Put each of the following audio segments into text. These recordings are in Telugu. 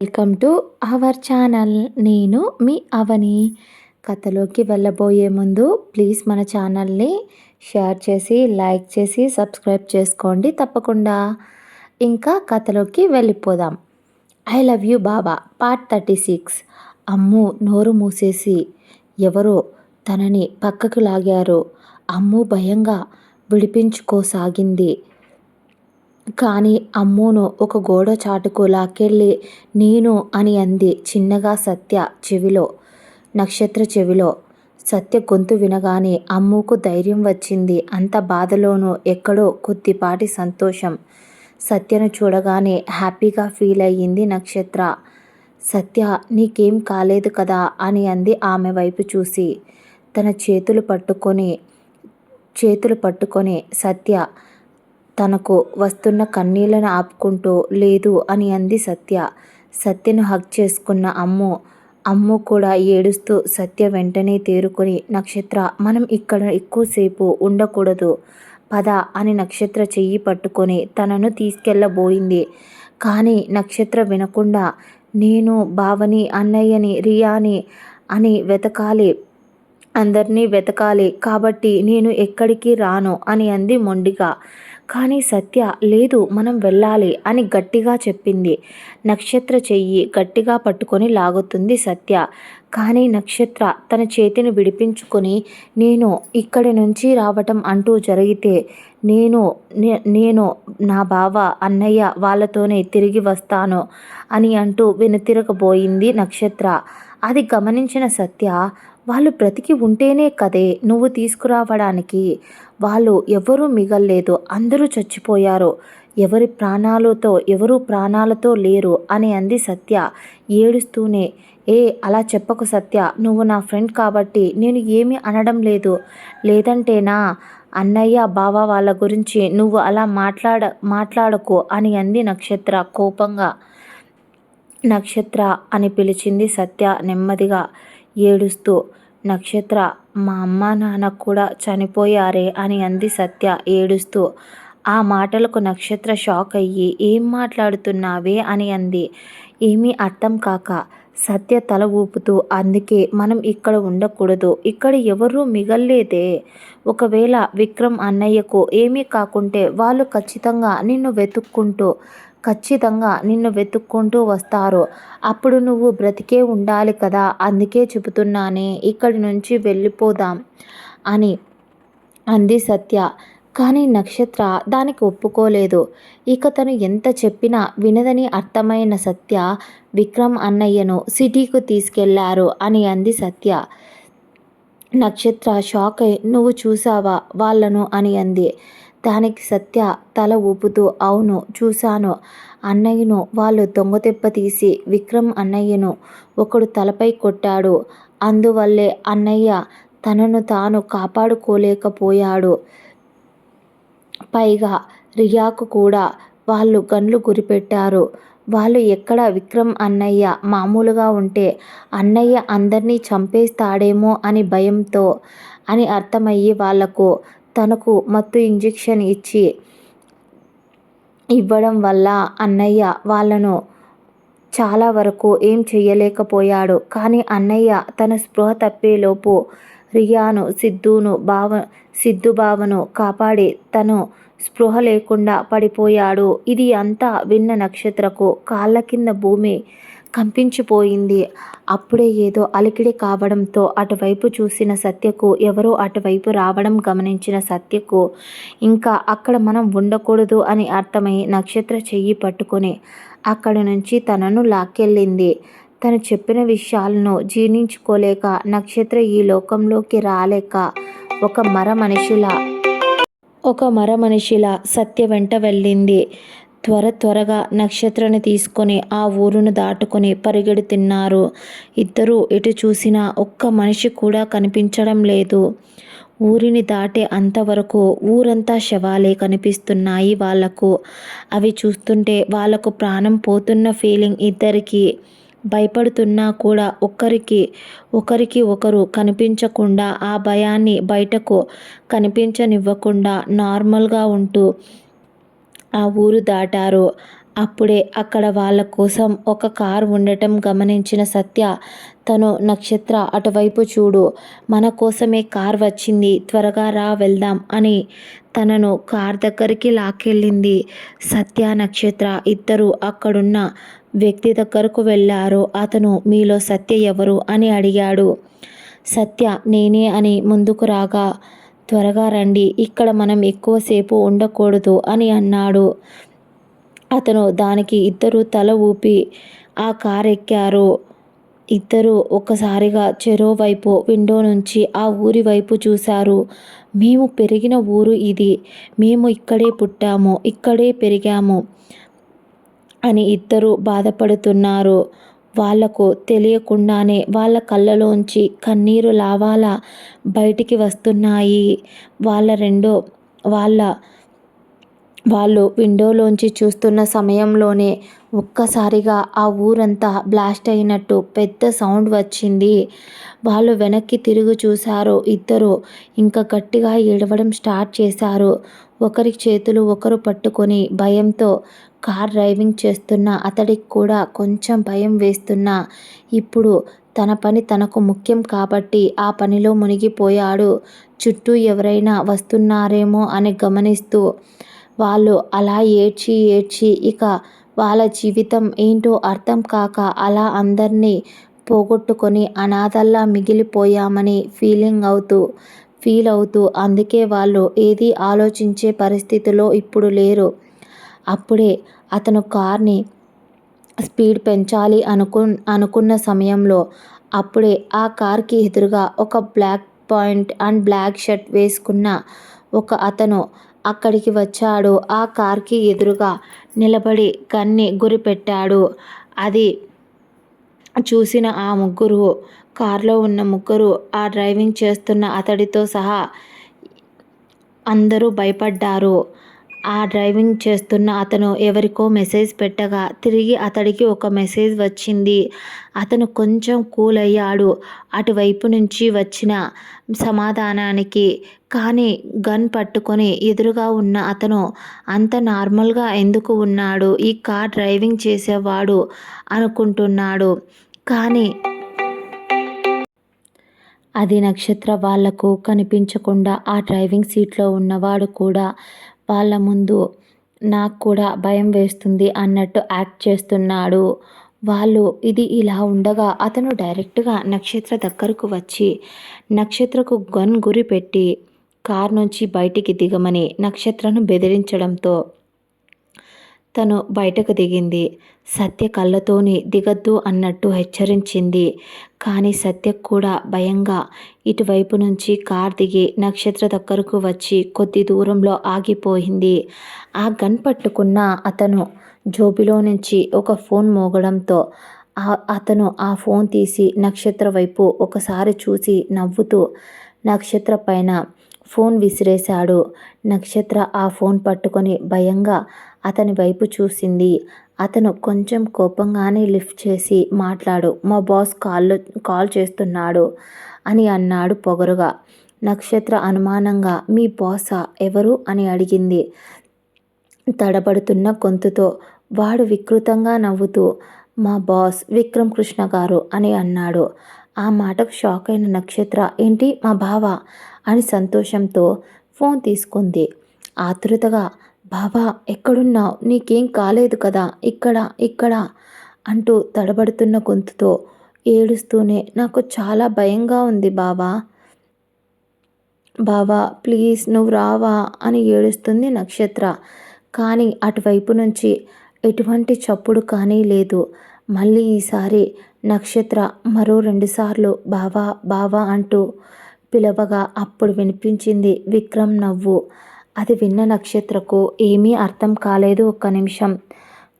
Welcome to our channel. నేను మీ అవని. కథలోకి వెళ్ళబోయే ముందు ప్లీజ్ మన ఛానల్ని షేర్ చేసి లైక్ చేసి సబ్స్క్రైబ్ చేసుకోండి తప్పకుండా. ఇంకా కథలోకి వెళ్ళిపోదాం. I love you Baba. Part thirty six. అమ్ము నోరు మూసేసి ఎవరో తనని పక్కకు లాగారు. అమ్ము భయంగా విడిపించుకోసాగింది. కానీ అమ్మును ఒక గోడ చాటుకు లాక్కెళ్ళి నేను అని అంది చిన్నగా సత్య చెవిలో నక్షత్ర చెవిలో. సత్య గొంతు వినగానే అమ్ముకు ధైర్యం వచ్చింది. అంత బాధలోనూ ఎక్కడో కొద్దిపాటి సంతోషం. సత్యను చూడగానే హ్యాపీగా ఫీల్ అయ్యింది నక్షత్ర. సత్య నీకేం కాలేదు కదా అని అంది ఆమె వైపు చూసి. తన చేతులు పట్టుకొని చేతులు పట్టుకొని సత్య తనకు వస్తున్న కన్నీళ్ళను ఆపుకుంటూ లేదు అని అంది సత్య. సత్యను హక్ చేసుకున్న అమ్ము. అమ్ము కూడా ఏడుస్తూ సత్య వెంటనే తేరుకొని నక్షత్ర మనం ఇక్కడ ఎక్కువసేపు ఉండకూడదు. పద అని నక్షత్ర చెయ్యి పట్టుకొని తనను తీసుకెళ్ళబోయింది. కానీ నక్షత్ర వినకుండా నేను బావని అన్నయ్యని రియాని అని వెతకాలి. అందరినీ వెతకాలి కాబట్టి నేను ఎక్కడికి రాను అని అంది మొండిగా. కానీ సత్య లేదు మనం వెళ్ళాలి అని గట్టిగా చెప్పింది. నక్షత్ర చెయ్యి గట్టిగా పట్టుకొని లాగుతుంది సత్య. కానీ నక్షత్ర తన చేతిని విడిపించుకొని నేను ఇక్కడి నుంచి రావటం అంటూ జరిగితే నేను నేను నా బావ అన్నయ్య వాళ్ళతోనే తిరిగి వస్తాను అని అంటూ వెనుతిరగబోయింది నక్షత్ర. అది గమనించిన సత్య వాళ్ళు బ్రతికి ఉంటేనే కదే నువ్వు తీసుకురావడానికి. వాళ్ళు ఎవరూ మిగల్లేదు అందరూ చచ్చిపోయారు. ఎవరి ప్రాణాలతో ఎవరు ప్రాణాలతో లేరు అని అంది సత్య. ఏడుస్తూనే ఏ అలా చెప్పకు సత్య నువ్వు నా ఫ్రెండ్ కాబట్టి నేను ఏమీ అనడం లేదు. లేదంటేనా? అన్నయ్య బావ వాళ్ళ గురించి నువ్వు అలా మాట్లాడ మాట్లాడకు అని అంది నక్షత్ర కోపంగా. నక్షత్ర అని పిలిచింది సత్య నెమ్మదిగా. ఏడుస్తూ నక్షత్ర మా అమ్మ నాన్న కూడా చనిపోయారే అని అంది సత్య ఏడుస్తూ. ఆ మాటలకు నక్షత్ర షాక్ అయ్యి ఏం మాట్లాడుతున్నావే? అని అంది. ఏమీ అర్థం కాక సత్య తల ఊపుతూ అందుకే మనం ఇక్కడ ఉండకూడదు. ఇక్కడ ఎవరూ మిగల్లేదే. ఒకవేళ విక్రమ్ అన్నయ్యకు ఏమీ కాకుంటే వాళ్ళు ఖచ్చితంగా నిన్ను వెతుక్కుంటూ ఖచ్చితంగా నిన్ను వెతుక్కుంటూ వస్తారు. అప్పుడు నువ్వు బ్రతికే ఉండాలి కదా అందుకే చెబుతున్నానే ఇక్కడి నుంచి వెళ్ళిపోదాం అని అంది సత్య. కానీ నక్షత్ర దానికి ఒప్పుకోలేదు. ఇక తను ఎంత చెప్పినా వినదని అర్థమైన సత్య విక్రమ్ అన్నయ్యను సిటీకు తీసుకెళ్ళారు అని అంది సత్య. నక్షత్ర షాక్ అయి నువ్వు చూసావా వాళ్ళను? అని అంది. దానికి సత్య తల ఊపుతూ అవును చూశాను. అన్నయ్యను వాళ్ళు దొంగతెప్ప తీసి విక్రమ్ అన్నయ్యను ఒకడు తలపై కొట్టాడు. అందువల్లే అన్నయ్య తనను తాను కాపాడుకోలేకపోయాడు. పైగా రియాకు కూడా వాళ్ళు గన్లు గురిపెట్టారు. వాళ్ళు ఎక్కడ విక్రమ్ అన్నయ్య మామూలుగా ఉంటే అన్నయ్య అందరినీ చంపేస్తాడేమో అని భయంతో అని అర్థమయ్యి వాళ్ళకు తనకు మత్తు ఇంజెక్షన్ ఇచ్చి ఇవ్వడం వల్ల అన్నయ్య వాళ్ళను చాలా వరకు ఏం చేయలేకపోయాడు కానీ అన్నయ్య తన స్పృహ తప్పేలోపు రియాను సిద్ధును బావ సిద్ధు బావను కాపాడి తను స్పృహ లేకుండా పడిపోయాడు. ఇది అంతా విన్న నక్షత్రకు కాళ్ళ కింద భూమి కంపించిపోయింది. అప్పుడే ఏదో అలికిడి కావడంతో అటువైపు చూసిన సత్యకు ఎవరో అటువైపు రావడం గమనించిన సత్యకు ఇంకా అక్కడ మనం ఉండకూడదు అని అర్థమై నక్షత్ర చెయ్యి పట్టుకొని అక్కడి నుంచి తనను లాక్కెళ్ళింది. తను చెప్పిన విషయాలను జీర్ణించుకోలేక నక్షత్ర ఈ లోకంలోకి రాలేక ఒక మర మనిషిలా ఒక మర మనిషిలా సత్య వెంట వెళ్ళింది. త్వర త్వరగా నక్షత్రని తీసుకొని ఆ ఊరును దాటుకొని పరిగెడుతున్నారు ఇద్దరూ ఎటు చూసినా ఒక్క మనిషి కూడా కనిపించడం లేదు. ఊరిని దాటే అంతవరకు ఊరంతా శవాలే కనిపిస్తున్నాయి వాళ్ళకు. అవి చూస్తుంటే వాళ్ళకు ప్రాణం పోతున్న ఫీలింగ్ ఇద్దరికి. భయపడుతున్నా కూడా ఒకరికి ఒకరికి ఒకరు కనిపించకుండా ఆ భయాన్ని బయటకు కనిపించనివ్వకుండా నార్మల్గా ఉంటూ ఆ ఊరు దాటారు. అప్పుడే అక్కడ వాళ్ళ కోసం ఒక కారు ఉండటం గమనించిన సత్య తను నక్షత్ర అటువైపు చూడు. మన కోసమే కార్ వచ్చింది త్వరగా రా వెళ్దాం అని తనను కార్ దగ్గరికి లాక్కెళ్ళింది. సత్య నక్షత్ర ఇద్దరు అక్కడున్న వ్యక్తి దగ్గరకు వెళ్ళారు. అతను మీలో సత్య ఎవరు? అని అడిగాడు. సత్య నేనే అని ముందుకు రాగా త్వరగా రండి ఇక్కడ మనం ఎక్కువసేపు ఉండకూడదు అని అన్నాడు. అతను దానికి ఇద్దరు తల ఊపి ఆ కారు ఎక్కారు. ఇద్దరు ఒక్కసారిగా చెరో వైపు విండో నుంచి ఆ ఊరి వైపు చూశారు. మేము పెరిగిన ఊరు ఇది. మేము ఇక్కడే పుట్టాము ఇక్కడే పెరిగాము అని ఇద్దరు బాధపడుతున్నారు. వాళ్ళకు తెలియకుండానే వాళ్ళ కళ్ళలోంచి కన్నీరు లావాలా బయటికి వస్తున్నాయి. వాళ్ళ రెండో వాళ్ళ వాళ్ళు విండోలోంచి చూస్తున్న సమయంలోనే ఒక్కసారిగా ఆ ఊరంతా బ్లాస్ట్ అయినట్టు పెద్ద సౌండ్ వచ్చింది. వాళ్ళు వెనక్కి తిరిగి చూశారు. ఇద్దరు ఇంకా గట్టిగా ఏడవడం స్టార్ట్ చేశారు. ఒకరి చేతులు ఒకరు పట్టుకొని భయంతో కార్ డ్రైవింగ్ చేస్తున్న అతడికి కూడా కొంచెం భయం వేస్తున్నా. ఇప్పుడు తన పని తనకు ముఖ్యం కాబట్టి ఆ పనిలో మునిగిపోయాడు. చుట్టూ ఎవరైనా వస్తున్నారేమో అని గమనిస్తూ వాళ్ళు అలా ఏడ్చి ఏడ్చి ఇక వాళ్ళ జీవితం ఏంటో అర్థం కాక అలా అందరినీ పోగొట్టుకొని అనాథల్లా మిగిలిపోయామని ఫీలింగ్ అవుతూ ఫీల్ అవుతూ అందుకే వాళ్ళు ఏది ఆలోచించే పరిస్థితిలో ఇప్పుడు లేరు. అప్పుడే అతను కార్ని స్పీడ్ పెంచాలి అనుకు అనుకున్న సమయంలో అప్పుడే ఆ కార్కి ఎదురుగా ఒక black pant and black shirt వేసుకున్న ఒక అతను అక్కడికి వచ్చాడు. ఆ కార్కి ఎదురుగా నిలబడి కన్ని గురిపెట్టాడు అది చూసిన ఆ ముగ్గురు కారులో ఉన్న ముగ్గురు ఆ డ్రైవింగ్ చేస్తున్న అతడితో సహా అందరూ భయపడ్డారు. ఆ డ్రైవింగ్ చేస్తున్న అతను ఎవరికో మెసేజ్ పెట్టగా తిరిగి అతడికి ఒక మెసేజ్ వచ్చింది. అతను కొంచెం కూల్ అయ్యాడు. అటువైపు నుంచి వచ్చిన సమాధానానికి కానీ గన్ పట్టుకొని ఎదురుగా ఉన్న అతను అంత నార్మల్గా ఎందుకు ఉన్నాడు? ఈ కార్ డ్రైవింగ్ చేసేవాడు అనుకుంటున్నాడు. కానీ అది నక్షత్ర వాళ్ళకు కనిపించకుండా ఆ డ్రైవింగ్ సీట్లో ఉన్నవాడు కూడా వాళ్ళ ముందు నాకు కూడా భయం వేస్తుంది అన్నట్టు యాక్ట్ చేస్తున్నాడు. వాళ్ళు ఇది ఇలా ఉండగా అతను డైరెక్ట్గా నక్షత్ర దగ్గరకు వచ్చి నక్షత్రకు గన్ గురి పెట్టి కార్ నుంచి బయటికి దిగమని నక్షత్రను బెదిరించడంతో తను బయటకు దిగింది. సత్య కళ్ళతోని దిగద్దు అన్నట్టు హెచ్చరించింది. కానీ సత్య కూడా భయంగా ఇటువైపు నుంచి కార్ దిగి నక్షత్ర దగ్గరకు వచ్చి కొద్ది దూరంలో ఆగిపోయింది. ఆ గన్ పట్టుకున్న అతను జోబిలో నుంచి ఒక ఫోన్ మోగడంతో అతను ఆ ఫోన్ తీసి నక్షత్ర వైపు ఒకసారి చూసి నవ్వుతూ నక్షత్ర పైన ఫోన్ విసిరేశాడు. నక్షత్ర ఆ ఫోన్ పట్టుకొని భయంగా అతని వైపు చూసింది. అతను కొంచెం కోపంగానే లిఫ్ట్ చేసి మాట్లాడు. మా బాస్ కాల్లో కాల్ చేస్తున్నాడు అని అన్నాడు పొగరుగా. నక్షత్ర అనుమానంగా మీ బాసా? ఎవరు? అని అడిగింది. తడబడుతున్న గొంతుతో. వాడు వికృతంగా నవ్వుతూ మా బాస్ విక్రమ్ కృష్ణ గారు అని అన్నాడు. ఆ మాటకు షాక్ అయిన నక్షత్ర ఏంటి మా బావ? అని సంతోషంతో ఫోన్ తీసుకుంది. ఆతృతగా బావా ఎక్కడున్నావు? నీకేం కాలేదు కదా? ఇక్కడ ఇక్కడ అంటూ తడబడుతున్న గొంతుతో ఏడుస్తూనే నాకు చాలా భయంగా ఉంది బావా. బావా ప్లీజ్ నువ్వు రావా అని ఏడుస్తుంది నక్షత్ర. కానీ అటువైపు నుంచి ఎటువంటి చప్పుడు కానీ లేదు. మళ్ళీ ఈసారి నక్షత్ర మరో రెండుసార్లు బావా బావా అంటూ పిలవగా అప్పుడు వినిపించింది విక్రమ్ నవ్వు. అది విన్న నక్షత్రకు ఏమీ అర్థం కాలేదు ఒక్క నిమిషం.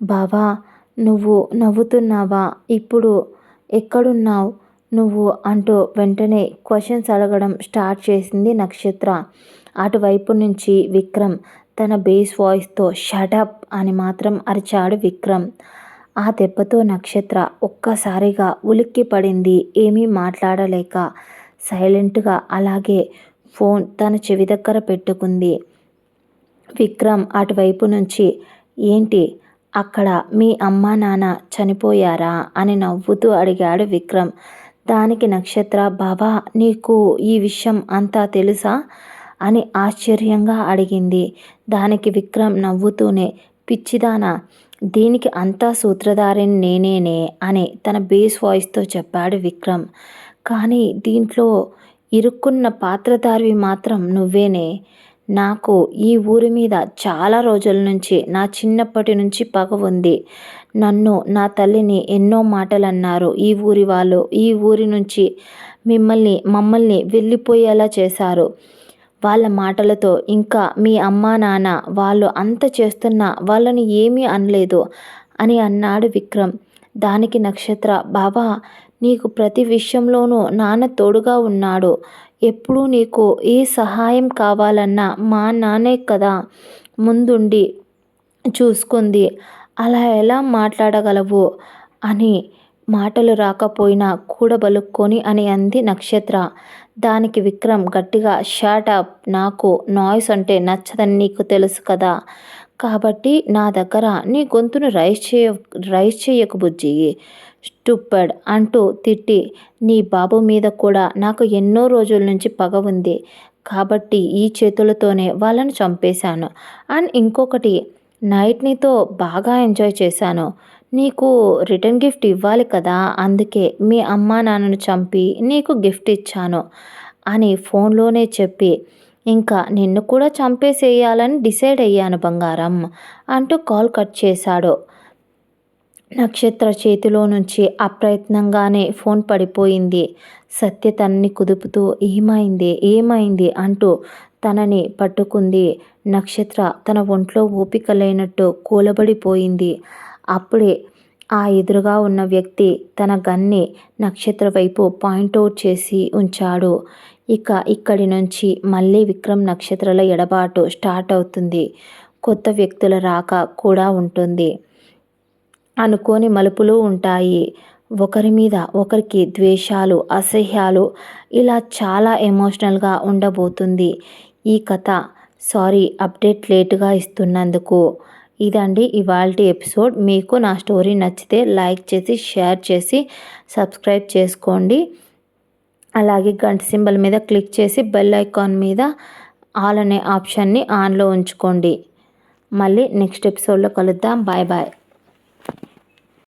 బావా నువ్వు నవ్వుతున్నావా? ఇప్పుడు ఎక్కడున్నావు? నువ్వు అంటూ వెంటనే క్వశ్చన్స్ అడగడం స్టార్ట్ చేసింది నక్షత్ర. అటువైపు నుంచి విక్రమ్ తన బేస్ వాయిస్తో షటప్ అని మాత్రం అరిచాడు విక్రమ్. ఆ దెబ్బతో నక్షత్ర ఒక్కసారిగా ఉలిక్కి పడింది ఏమీ మాట్లాడలేక. సైలెంట్గా అలాగే ఫోన్ తన చెవి దగ్గర పెట్టుకుంది. విక్రమ్ అటువైపు నుంచి ఏంటి? అక్కడ మీ అమ్మా నాన్న చనిపోయారా? అని నవ్వుతూ అడిగాడు విక్రమ్. దానికి నక్షత్ర బాబా నీకు ఈ విషయం అంతా తెలుసా? అని ఆశ్చర్యంగా అడిగింది. దానికి విక్రమ్ నవ్వుతూనే పిచ్చిదానా దీనికి అంతా సూత్రధారిని నేనేనే అని తన బేస్ వాయిస్తో చెప్పాడు విక్రమ్. కానీ దీంట్లో ఇరుక్కున్న పాత్రధారివి మాత్రం నువ్వేనే? నాకు ఈ ఊరి మీద చాలా రోజుల నుంచి నా చిన్నప్పటి నుంచి పగ ఉంది. నన్ను నా తల్లిని ఎన్నో మాటలు అన్నారు ఈ ఊరి వాళ్ళు ఈ ఊరి నుంచి మిమ్మల్ని మమ్మల్ని వెళ్ళిపోయేలా చేశారు. వాళ్ళ మాటలతో ఇంకా మీ అమ్మా నాన్న వాళ్ళు అంత చేస్తున్నా వాళ్ళని ఏమీ అనలేదు అని అన్నాడు విక్రమ్. దానికి నక్షత్ర బాబా నీకు ప్రతి విషయంలోనూ నాన్న తోడుగా ఉన్నాడు. ఎప్పుడూ నీకు ఏ సహాయం కావాలన్నా మా నాన్నే కదా ముందుండి చూసుకుంది. అలా ఎలా మాట్లాడగలవు? అని మాటలు రాకపోయినా కూడబలుక్కొని అని అంది నక్షత్ర. దానికి విక్రమ్ గట్టిగా షాట్ అప్ నాకు నాయిస్ అంటే నచ్చదని నీకు తెలుసు కదా కాబట్టి నా దగ్గర నీ గొంతును రైస్ చేయ రైస్ చేయకు బుజ్జి. స్టూపడ్ అంటూ తిట్టి నీ బాబు మీద కూడా నాకు ఎన్నో రోజుల నుంచి పగ ఉంది. కాబట్టి ఈ చేతులతోనే వాళ్ళని చంపేశాను. అండ్ ఇంకొకటి నైట్ నీతో బాగా ఎంజాయ్ చేశాను. నీకు రిటర్న్ గిఫ్ట్ ఇవ్వాలి కదా అందుకే మీ అమ్మా నాన్నను చంపి నీకు గిఫ్ట్ ఇచ్చాను అని ఫోన్లోనే చెప్పి ఇంకా నిన్ను కూడా చంపేసేయాలని డిసైడ్ అయ్యాను బంగారం అంటూ కాల్ కట్ చేశాడు. నక్షత్ర చేతిలో నుంచి అప్రయత్నంగానే ఫోన్ పడిపోయింది. సత్య తనని కుదుపుతూ ఏమైంది? ఏమైంది? అంటూ తనని పట్టుకుంది. నక్షత్ర తన ఒంట్లో ఓపిక లేనట్టు కూలబడిపోయింది. అప్పుడే ఆ ఎదురుగా ఉన్న వ్యక్తి తన గన్ని నక్షత్ర వైపు పాయింట్అవుట్ చేసి ఉంచాడు. ఇక ఇక్కడి నుంచి మళ్ళీ విక్రమ్ నక్షత్రాల ఎడబాటు స్టార్ట్ అవుతుంది. కొత్త వ్యక్తుల రాక కూడా ఉంటుంది. అనుకోని మలుపులు ఉంటాయి. ఒకరి మీద ఒకరికి ద్వేషాలు అసహ్యాలు ఇలా చాలా ఎమోషనల్గా ఉండబోతుంది. ఈ కథ సారీ అప్డేట్ లేటుగా ఇస్తున్నందుకు. ఇదండి ఇవాళ ఎపిసోడ్. మీకు నా స్టోరీ నచ్చితే లైక్ చేసి షేర్ చేసి సబ్స్క్రైబ్ చేసుకోండి. అలాగే గంట సింబల్ మీద క్లిక్ చేసి బెల్ ఐకాన్ మీద ఆల్ అనే ఆప్షన్ని ఆన్లో ఉంచుకోండి. మళ్ళీ నెక్స్ట్ ఎపిసోడ్లో కలుద్దాం. Bye bye.